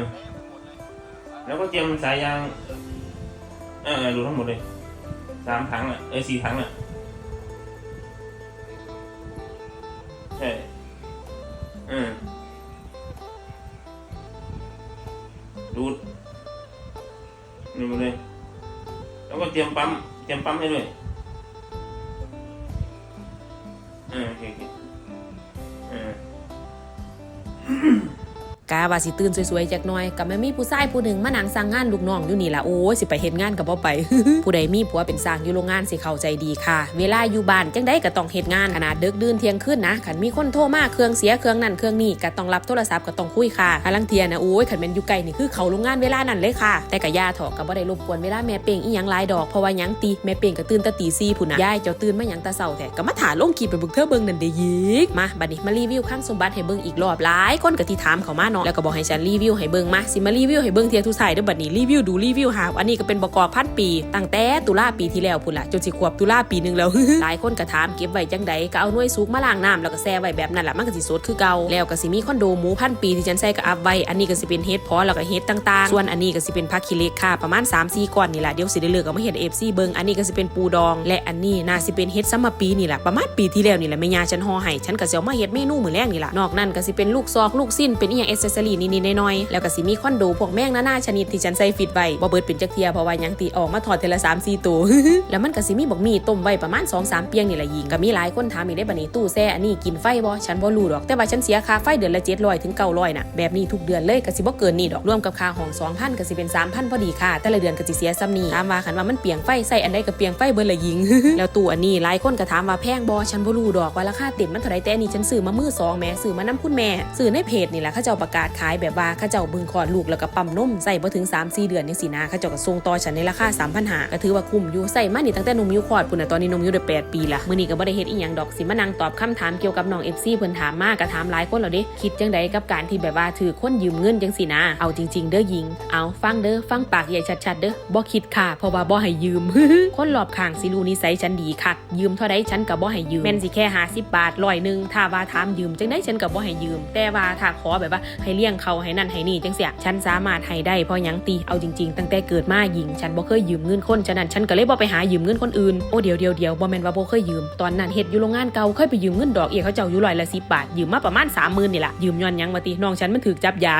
อ แล้วก็เตรียมสายยางเออเออดูทั้งหมดเลยสามถังอะ เออสี่ถังอะใช่เออดูดนี่หมดเลย แล้วก็เตรียมปั๊ม เตรียมปั๊มให้ด้วยเออโอเคโอเคเออ กาว่าสิตื่นสวยๆจักหน่อยกับแม่มีผู้ชายผู้หนึ่งมานั่งสั่งงานลูกน้องอยู่นี่ล่ะโอ้ยสิไปเฮ็ดงานกับบ่ไป ผู้ใดมีผัวเป็นสร้างอยู่โรงงานสิเข้าใจดีค่ะ เวลาอยู่บ้านจังได้ก็ต้องเฮ็ดงานขนาดดึกดื่นเที่ยงคืนนะคันมีคนโทรมาเครื่องเสียเครื่องนั่นเครื่องนี้ก็ต้องรับโทรศัพท์ก็ต้องคุยค่ะพลังเทียนะโอ้ยคันแม่นอยู่ไกลนี่คือเขาโรงงานเวลานั้นเลยค่ะ แต่ก็ย่าเถาะก็บ่ได้รบกวนเวลาแม่เป่งอีหยังหลายดอกเพราะว่าหยังติแม่เป่งก็ตื่นต่ตี4พุ่นน่ะยายเจ้าตื่นมาหยังต่เช้าแท้ก็มาถ่าลงคลิปไปบิ่งเธอเบิ่งนั่นเด้ยิกมาบัดนี้มารีวิวข้างสมบัติให้เบิ่งอีกรอบหลายคนก็ที่ถามเขามาเนาะแล้วก็บอกให้ฉันรีวิวให้เบิ่งมาสิมารีวิวให้เบิ่งเทียทุกสายเด้อบัดนี้รีวิวดูรีวิวหาอันนี้ก็เป็นบกพันปีตั้งแต่ตุลาปีที่แล้วพุ่นละจนสิขวบตุลาปีหนึงแล้วหลายคนก็ถามเก็บไว้จังใดก็เอาหน่วยสุกมาล้างน้ำแล้วก็แช่ไว้แบบนั้นแหละมันก็สิสดคือเก่าแล้วก็สิมีคอนโดหมูพันปีที่ฉันใส่กับอัพไว้อันนี้ก็สิเป็นเฮดพอแล้วก็เฮดต่างๆ ส่วนอันนี้ก็สิเป็นผักขี้เล็กค่ะประมาณ3-4ก้อนนี่แหละเดี๋ยวสิได้เลือกเอามาเฮ็ด FC เบิ่งอันนี้ก็สิเป็นปูดอง และอันนี้น่าสิเป็นเฮ็ดซัมมาปีนี่แหละประมาณปีที่แล้วนี่แหละแม่ยาฉันห่อให้ฉันก็สิเอามาเฮ็ดเมนูมื้อแรกนี่แหละนอกนั้นก็สิเป็นลูกซอกลูกสิ้นเป็นอีหยังเอเซสซอรี่นิดๆหน่อยๆแล้วก็สิมีคอนโดพวกแมงนานาชนิดที่ฉันใส่ฟิตไว้บ่เบิดเป็นจักเทียเพราะว่ายังตีออกมาถอดเทละ3 4ตัวแล้วมันก็สิมีบักมีต้มไว้ประมาณ2-3เปียงนี่แหละยิงก็มีหลายคนถามอีกได้บัดนี้ตู้แซ่อันนี้กินไฟบ่ฉันบ่รู้ดอก แต่ว่าฉันเสียค่าไฟเดือนละ700ถึง900น่ะแบบนี้ทุกเดือนเลยก็สิบ่เกินนี่ดอกรวมกับค่าห้อง2,000ก็สิเป็น3,000พอดีค่ะ แต่ละเดือนก็สิเสียซ้ำนี้ถามว่าคันว่ามันเปียงไฟใส่อันใดก็เปียงไฟเบิดละยิง แล้วตู้อันนี้หลายคนก็ถามว่าแพงบ่ฉันบ่รู้ดอกว่าราคาเต็มมันเท่าใดแต่นนี้ฉันซื้อมามือสองแม่ซื้อมานํคุณแม่ซื้อในเพจนี่แหละเขาเจ้าประกาศขายแบบว่าเขาเจ้าบึงคลอดลูกแล้วก็ปั๊มนมใส่บ่ถึง 3-4 เดือนจังซี่นะเขาเจ้าก็ส่งต่อฉันในราคา3,500ก็ถือว่าคุ้มอยู่ใส่มานี่ตั้งแต่นมอยู่คลอดพุ่นน่ะตอนนี้นมอยู่ได้8ปีละมื้อนี้ก็บ่ได้เฮ็ดอีหยังดอกสิมานั่งตอบคำถามเกี่ยวกับน้อง FC เพิ่นถามมาก็ถามหลายคนแล้วเด้คิดจังใดกับการที่แบบว่าถือคนยืมเงินจังซี่นะเอาจริง ๆ เด้อหญิง เอาฟังเด้อฟังปากใหญ่ชัดๆเด้อบ่คิดค่ะเพราะว่าบ่ให้ยืมคนรอบข้างสิรู้นิสัยฉันดีคักยืมเท่าใดฉันก็บ่ให้ยืมแม่นสิแค่50บาทร้อยหนึงถ้าว่าถามยืมจังได๋ฉันก็บ่ให้ยืม แต่ว่าถ้าขอแบบว่าให้เลี้ยงเขาให้นั่นให้นี่จังเสียฉันสามารถให้ได้เพราะยังตีเอาจริงๆ ตั้งแต่เกิดมาหญิง ฉันบ่เคยยืมเงินคนฉะนั้นฉันก็เลยบ่ไปหายืมเงินคนอื่นโอ้เดี๋ยวเดียวเดียวบ่แม่นว่าบ่เคยยืมตอนนั้นเฮ็ดอยู่โรงงานเก่าเคยไปยืมเงินดอกเอียเขาเจ้าอยู่ร้อยละ10บาทยืมมาประมาณ30,000นี่ล่ะยืมย้อนยังมาติน้องฉันมันถูกจับยา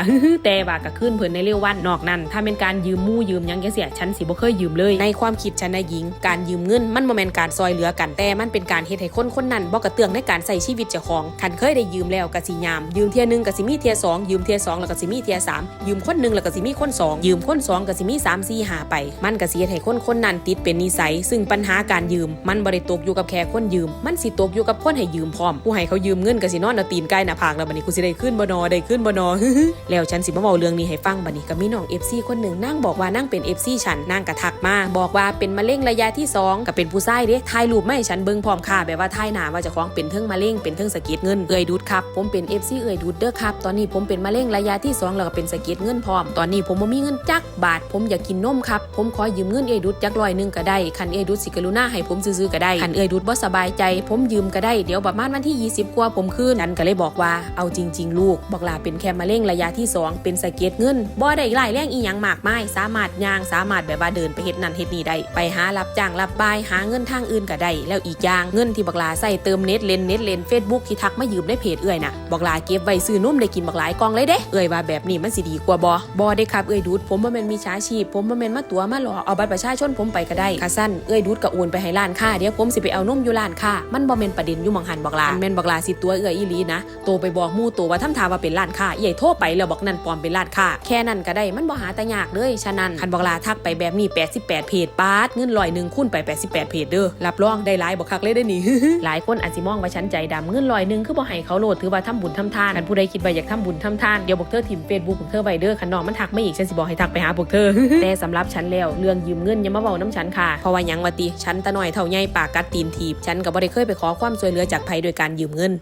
แต่ว่าก็ขึ้นเพิ่นในเร็ววันนอกนั้น ถ้าเป็นการยืมมู่ยืมยังจังเสียฉันสิบ่เคยยืมเลย ในความคิดฉันนะหญิง การยืมเงินมันบ่แม่นการซอยเหลือกันแต่มันเป็นการเฮ็ดให้คนคนนั้นบ่กระเตื้องในการใช้ชีวิตเจ้าของคันเคยได้ยืมแล้วก็สิยามยืมเที่ยนึงก็สิมีเที่ยสองยืมเทียสองแล้วก็สิมีเทียสามยืมคนหนึ่งแล้วก็สิมีคนสองยืมคนสองก็สิมีสามสี่หาไป มันก็สิเฮ็ดให้คนคนนั้นติดเป็นนิสัย ซึ่งปัญหาการยืม มันบ่ได้ตกอยู่กับแค่คนยืม มันสิตกอยู่กับคนให้ยืมพร้อมผู้ให้เขายืมเงินก็สินอนเอาตีนใกล้หน้าผากแล้วบัดนี้กูสิได้ขึ้นบนอได้ขึ้นบนอแล้วฉันสิมาเว้าเรื่องนี้ให้ฟังบัดนี้ก็มีน้อง FC คนหนึ่งนั่งบอกว่านั่งเป็น FC ฉันนั่งกระทักมาบอกว่าเป็นมะเร็งระยะที่สองก็เป็นผู้ชายเด้ถ่ายรูปไมาให้ฉันเบิ่งพร้อมค่ะแบบว่าถ่ายหน้าว่าจะคล้องเป็นเทิงมะเร็งเป็นเทิงสะเก็ดเงินเอ่ยดูดครับผมเป็น FC เอ่ยดูดเด้อครับตอนนี้ผมเป็นมะเร็งระยะที่สองแล้วก็เป็นสะเก็ดเงินพร้อม ตอนนี้ผมบ่มีเงินจักบาท ผมอยากกินนมครับ ผมขอยืมเงินเอดูดจักร้อยหนึงก็ได้คันเอดูดสิกรุณาให้ผมซื้อๆก็ได้คันเอดูดบ่สบายใจ ผมยืมก็ได้เดี๋ยวประมาณวันที่ 20 กว่าผมคืนฉันก็เลยบอกว่าเอาจริง ๆ ลูก บอกลาเป็นแค่มะเร็งระยะที่สองเป็นสะเก็ดเงินบ่ได้หลายแรงอีหยังมากมายสามารถย่างสามารถแบบว่าเดินไปเฮ็ดนั่นเฮ็ดนี่ได้ไปหารับจ้างรับบายหาเงินทางอื่นก็ได้แล้วอีกอย่างเงินที่บักลาใส่เติมเน็ตเลนเน็ตเลนเฟซบุ๊กที่ทักมายืมในเพจเอื้อยน่ะบักลาเก็บไว้ซื้อนมได้กินบักหลายกองเลยเด้ เอื้อยว่าแบบนี้มันสิดีกว่าบ่บ่ได้ครับเอื้อยดูดผมบ่แม่นมีช้าชีพ ผมบ่แม่นมาตัวมาหลอเอาบัตรประชาชนผมไปก็ได้ค่ะสั้นเอื้อยดูดก็โอนไปให้ร้านค้าเดี๋ยวผมสิไปเอานมอยู่ร้านค้ามันบ่แม่นประเด็นอยู่มองหันบักลาแมนบักลาสิตัวเอื้อยอีลีนะโตไปบอกมู่ตัวว่าทำทาว่าเป็นร้านค้าใหญ่โทรไปแล้วบอกนั่นปลอมเป็นร้านค้าแค่นั้นก็ได้มันบ่หาแต่ยากเลยฉะนั้นคันบักลาทักไปแบบนี้ 88 เพจปาดเงินลอยหนึ่งคูณไป 88 เพจเด้อรับรองได้หลายบ่คักเลยได้อนี่หลายคนอาจสิมองว่าฉันใจดำเงินลอยหนึ่งคือบ่ให้เขาโหลดถือว่าทำบุญทำทานคันผู้ใดคิดว่าอยากทำบุญทำทานเดี๋ยวบอกเธอทิมเฟซบุ๊กของเธอไวเด้อคันน้องมันทักไม่อีกฉันสิบอกให้ทักไปหาพวกเธอ แต่สำหรับฉันแล้วเรื่องยืมเงินอย่ามาเบาน้ำฉันค่ะเพราะว่ายังวัติฉันตะหน่อยเท่าใหญ่ปากกัดตีนถีบฉันกับ่ได้เคยไปขอความช่วยเหลือจากไผโดยการยืมเงิน